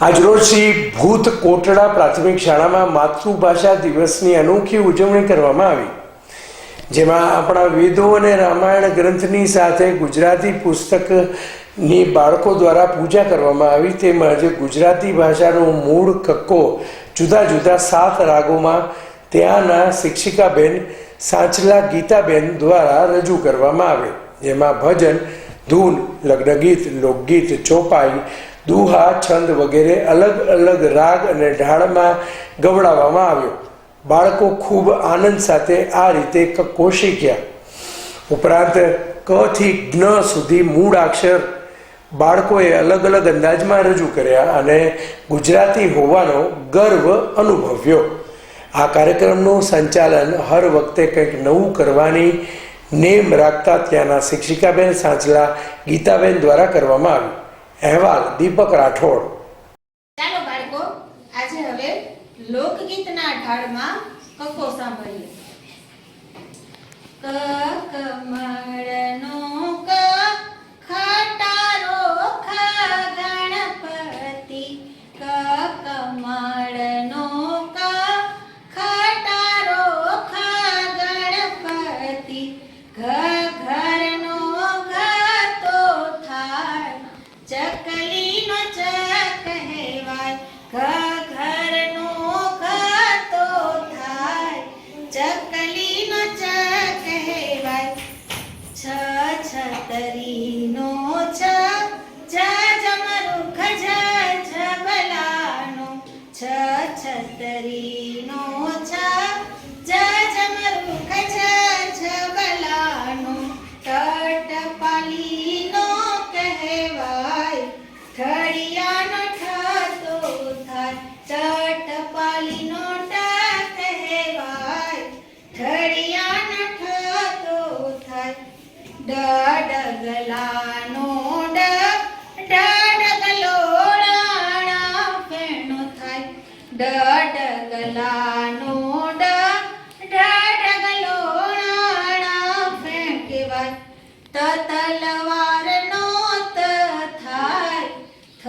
આજરોજ શ્રી ભૂત કોટડા પ્રાથમિક શાળામાં માતૃભાષા દિવસની અનોખી ઉજવણી કરવામાં આવી. જેમાં આપણા વેદો અને રામાયણ ગ્રંથની સાથે ગુજરાતી પુસ્તકની બાળકો દ્વારા પૂજા કરવામાં આવી, તેમજ ગુજરાતી ભાષાનો મૂળ કક્કો જુદા જુદા સાત રાગોમાં ત્યાંના શિક્ષિકાબેન સાંચલા ગીતાબેન દ્વારા રજૂ કરવામાં આવે. જેમાં ભજન, ધૂન, લગ્નગીત, લોકગીત, ચોપાઈ દુહા, છંદ વગેરે અલગ અલગ રાગ અને ઢાળમાં ગવડાવવામાં આવ્યો. બાળકો ખૂબ આનંદ સાથે આ રીતે કક્કો શીખ્યા ઉપરાંત ક થી જ્ઞ સુધી મૂળ અક્ષર બાળકોએ અલગ અલગ અંદાજમાં રજૂ કર્યા અને ગુજરાતી હોવાનો ગર્વ અનુભવ્યો. આ કાર્યક્રમનું સંચાલન હર વખતે કંઈક નવું કરવાની નેમ રાખતા ત્યાંના શિક્ષિકાબેન સાંચલા ગીતાબેન દ્વારા કરવામાં આવ્યું. અહેવાલ દીપક રાઠોડ. ચાલો બાળકો આજે હવે લોકગીતના ઢાળમાં કકો સાંભળીએ. ક કમળનો છતરીનો છ જમરૂખ છ છબલાનો છ છતરીનો છ જમરૂખ જ છબલાનો ટટપાલીનો કહેવાય, ઠળિયાનો ઠતો થાય. ટટપાલીનો ડગલાનો ડગલોડાણા ફેણો થાય. ડગલાનો ડગલોડાણા ફેણ કહેવાય તલવારનો થાય. થ